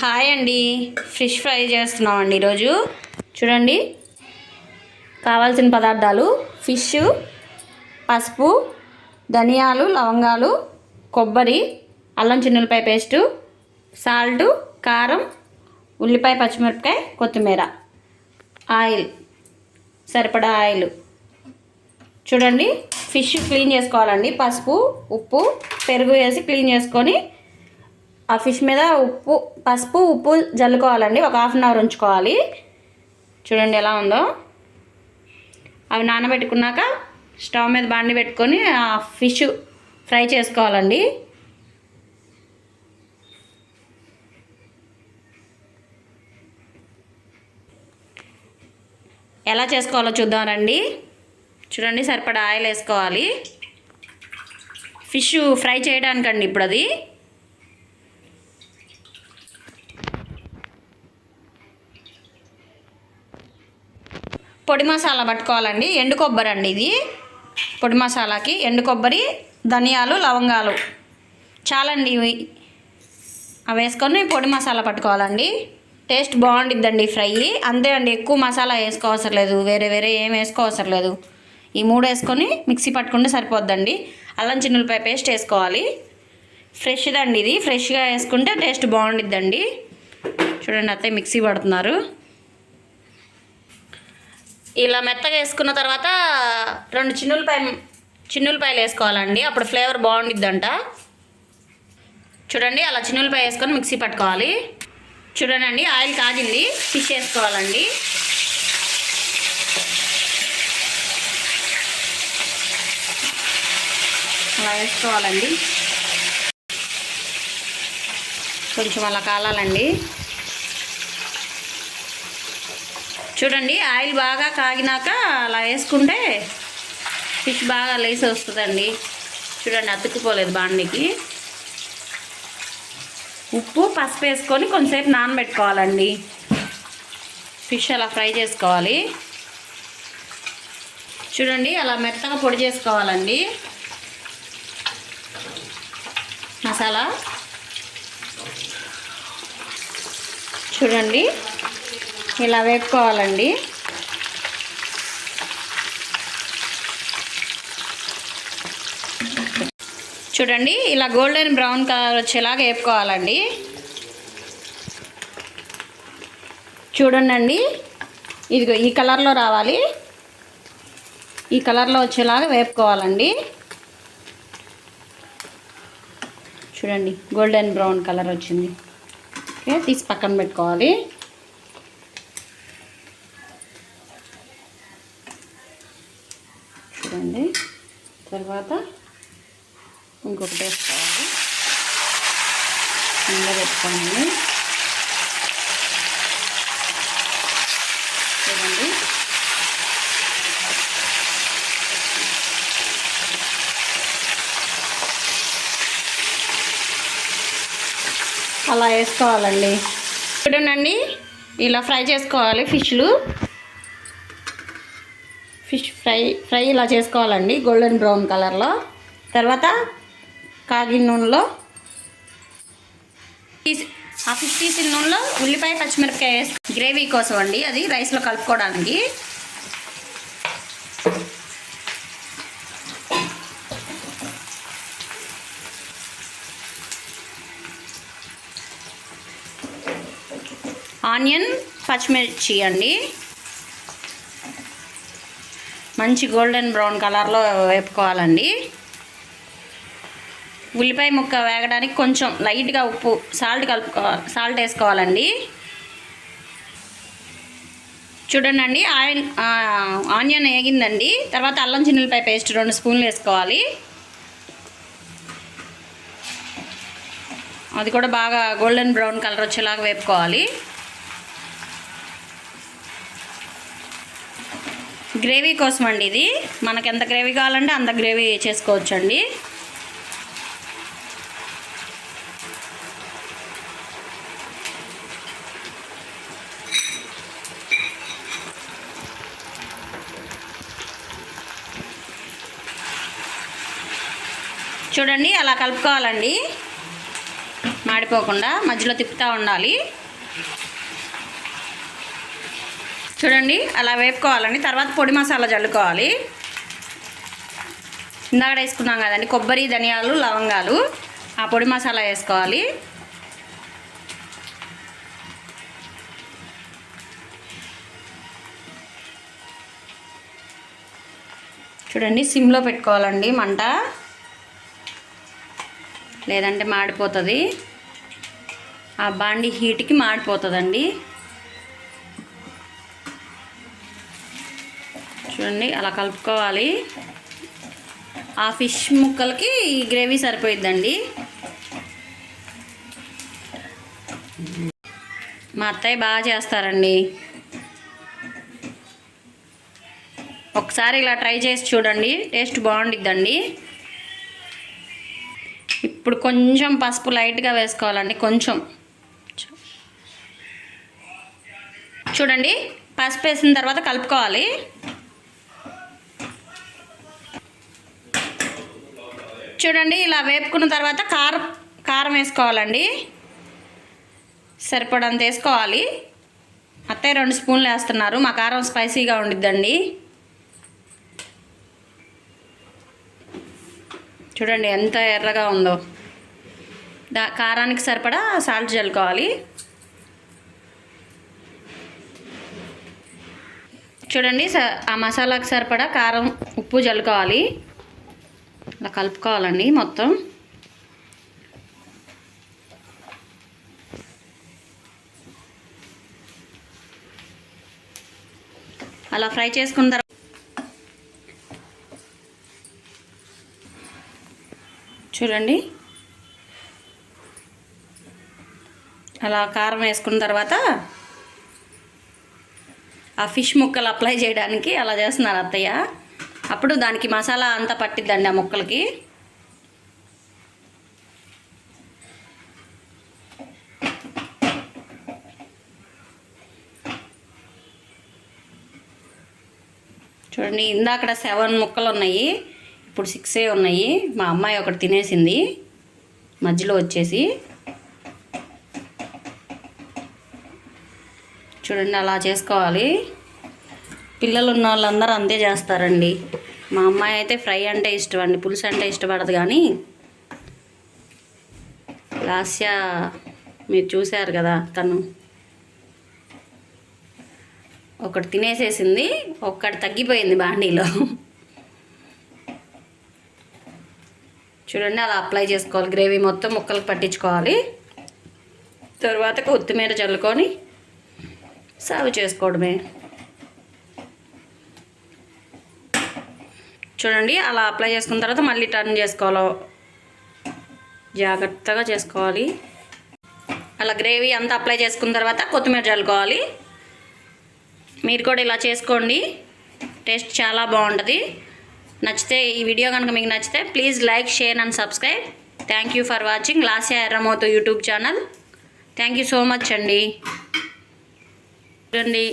Hi అండి. Fish fry చేస్తున్నామండి ఈరోజు. చూడండి. కావాల్సిన పదార్థాలు ఫిష్ పసుపు ధనియాలు లవంగాలు కొబ్బరి అల్లం చిన్నులపాయ పేస్టు సాల్ట్ కారం ఉల్లిపాయ పచ్చిమిరపకాయ కొత్తిమీర ఆయిల్ సరిపడా ఆయిల్. చూడండి. ఫిష్ క్లీన్ చేసుకోవాలండి. పసుపు ఉప్పు పెరుగు వేసి క్లీన్ చేసుకొని ఆ ఫిష్ మీద ఉప్పు పసుపు ఉప్పు జల్లుకోవాలండి. ఒక హాఫ్ అన్ అవర్ ఉంచుకోవాలి. చూడండి ఎలా ఉందో. అవి నానబెట్టుకున్నాక స్టవ్ మీద బండి పెట్టుకొని ఆ ఫిష్ ఫ్రై చేసుకోవాలండి. ఎలా చేసుకోవాలో చూద్దామండి చూడండి సరిపడా ఆయిల్ వేసుకోవాలి. ఫిష్ ఫ్రై చేయడానికండి ఇప్పుడు అది పొడి మసాలా పట్టుకోవాలండి. ఎండు కొబ్బరి అండి ఇది. పొడి మసాలాకి ఎండు కొబ్బరి ధనియాలు లవంగాలు. చాలండి ఇవి. అవి వేసుకొని పొడి మసాలా పట్టుకోవాలండి. టేస్ట్ బాగుండిద్దండి ఫ్రై. అంతే అండి ఎక్కువ మసాలా వేసుకోవసరం లేదు. వేరే వేరే ఏం వేసుకోవసరం లేదు. ఈ మూడు వేసుకొని మిక్సీ పట్టుకుంటే సరిపోద్దండి. అల్లం చిన్నులపాయ పేస్ట్ వేసుకోవాలి. ఫ్రెష్దండి ఇది. ఫ్రెష్గా వేసుకుంటే టేస్ట్ బాగుండిద్దండి. చూడండి అత్తయ్య మిక్సీ పడుతున్నారు. ఇలా మెత్తగా వేసుకున్న తర్వాత రెండు చిన్నులపాయ చిన్నులపాయలు వేసుకోవాలండి. అప్పుడు ఫ్లేవర్ బాగుండిద్దంట. చూడండి అలా చిన్నులపాయ వేసుకొని మిక్సీ పట్టుకోవాలి. చూడండి ఆయిల్ కాగింది. ఫిష్ వేసుకోవాలండి. అలా వేసుకోవాలండి. కొంచెం అలా కాలాలండి. చూడండి ఆయిల్ బాగా కాగినాక అలా వేసుకుంటే ఫిష్ బాగా లేసి వస్తుందండి. చూడండి అతుక్కుపోలేదు బాండికి. ఉప్పు పసుపు వేసుకొని కొంతసేపు నానబెట్టుకోవాలండి. ఫిష్ అలా ఫ్రై చేసుకోవాలి. చూడండి అలా మెత్తగా పొడి చేసుకోవాలండి. మసాలా. చూడండి. ఇలా వేపుకోవాలండి. చూడండి ఇలా గోల్డెన్ బ్రౌన్ కలర్ వచ్చేలాగా వేపుకోవాలండి. చూడండి ఇదిగో ఈ కలర్లో రావాలి. ఈ కలర్లో వచ్చేలాగా వేపుకోవాలండి. చూడండి గోల్డెన్ బ్రౌన్ కలర్ వచ్చింది. ఓకే తీసి పక్కన పెట్టుకోవాలి చూడండి తర్వాత ఇంకొకటి వేసుకోవాలి. కింద పెట్టుకోండి. చూడండి. అలా వేసుకోవాలండి. చూడండి ఇలా ఫ్రై చేసుకోవాలి ఫిష్లు. ఫిష్ ఫ్రై ఫ్రై ఇలా చేసుకోవాలండి గోల్డెన్ బ్రౌన్ కలర్లో తర్వాత కాగిన నూనెలో తీసి ఆ ఫిష్ తీసిన నూనెలో ఉల్లిపాయ పచ్చిమిరపకాయ వేసి గ్రేవీ కోసం అండి అది రైస్లో కలుపుకోవడానికి. ఆనియన్ పచ్చిమిర్చి అండి. మంచి గోల్డెన్ బ్రౌన్ కలర్లో వేపుకోవాలండి. ఉల్లిపాయ ముక్క వేగడానికి కొంచెం లైట్గా ఉప్పు సాల్ట్ కలుపుకోవాలి సాల్ట్ వేసుకోవాలండి. చూడండి ఆయిల్ ఆనియన్ వేగిందండి. తర్వాత అల్లం చిన్నులపాయ పేస్ట్ రెండు స్పూన్లు వేసుకోవాలి. అది కూడా బాగా గోల్డెన్ బ్రౌన్ కలర్ వచ్చేలాగా వేపుకోవాలి. గ్రేవీ కోసం అండి ఇది. మనకి ఎంత గ్రేవీ కావాలంటే అంత గ్రేవీ చేసుకోవచ్చండి. చూడండి అలా కలుపుకోవాలండి. మాడిపోకుండా మధ్యలో తిప్పుతూ ఉండాలి. చూడండి అలా వేపుకోవాలండి. తర్వాత పొడి మసాలా చల్లుకోవాలి ఇందాక వేసుకున్నాం కదండి కొబ్బరి ధనియాలు లవంగాలు. ఆ పొడి మసాలా వేసుకోవాలి. చూడండి సిమ్లో పెట్టుకోవాలండి మంట. లేదంటే మాడిపోతుంది. ఆ బాండి హీట్కి మాడిపోతుందండి. చూడండి అలా కలుపుకోవాలి. ఆ ఫిష్ ముక్కలకి ఈ గ్రేవీ సరిపోయిద్దండి. మా అత్తయ్య బాగా చేస్తారండి. ఒకసారి ఇలా ట్రై చేసి చూడండి టేస్ట్ బాగుండిద్దండి. ఇప్పుడు కొంచెం పసుపు లైట్గా వేసుకోవాలండి కొంచెం. చూడండి పసుపు వేసిన తర్వాత కలుపుకోవాలి. చూడండి ఇలా వేపుకున్న తర్వాత కారం కారం వేసుకోవాలండి. సరిపడంత వేసుకోవాలి. అత్తయ్య రెండు స్పూన్లు వేస్తున్నారు. మా కారం స్పైసీగా ఉండిద్దండి. చూడండి ఎంత ఎర్రగా ఉందో. దా కారానికి సరిపడా సాల్ట్ చల్లుకోవాలి. చూడండి స- ఆ మసాలాకి సరిపడా కారం ఉప్పు చల్లుకోవాలి. ఇలా కలుపుకోవాలండి మొత్తం. అలా ఫ్రై చేసుకున్న తర్వాత చూడండి. అలా కారం వేసుకున్న తర్వాత ఆ ఫిష్ ముక్కలు అప్లై చేయడానికి అలా చేస్తున్నారు అత్తయ్య. అప్పుడు దానికి మసాలా అంతా పట్టిద్దండి ఆ ముక్కలకి. చూడండి ఇందాకడ సెవెన్ ముక్కలు ఉన్నాయి. ఇప్పుడు సిక్సే ఉన్నాయి. మా అమ్మాయి ఒకటి తినేసింది. మధ్యలో వచ్చేసి. చూడండి అలా చేసుకోవాలి. పిల్లలు ఉన్న వాళ్ళందరూ అంతే చేస్తారండి. మా అమ్మాయి అయితే ఫ్రై అంటే ఇష్టం అండి పులుసు అంటే ఇష్టపడదు కానీ లాస్య మీరు చూశారు కదా తను. ఒకటి తినేసేసింది ఒక్కటి తగ్గిపోయింది బాండీలో. చూడండి అలా అప్లై చేసుకోవాలి. గ్రేవీ మొత్తం ముక్కలకు పట్టించుకోవాలి. తర్వాత కొత్తిమీర చల్లుకొని సర్వ్ చేసుకోవడమే. చూడండి అలా అప్లై చేసుకున్న తర్వాత మళ్ళీ టర్న్ చేసుకోవాలి. జాగ్రత్తగా చేసుకోవాలి. అలా గ్రేవీ అంతా అప్లై చేసుకున్న తర్వాత కొత్తిమీర చల్లుకోవాలి. మీరు కూడా ఇలా చేసుకోండి. టేస్ట్ చాలా బాగుంటుంది. నచ్చితే ఈ వీడియో కనుక మీకు నచ్చితే please like share and subscribe. Thank you for watching Lasya Erramotho YouTube channel thank you so much అండి. చూడండి.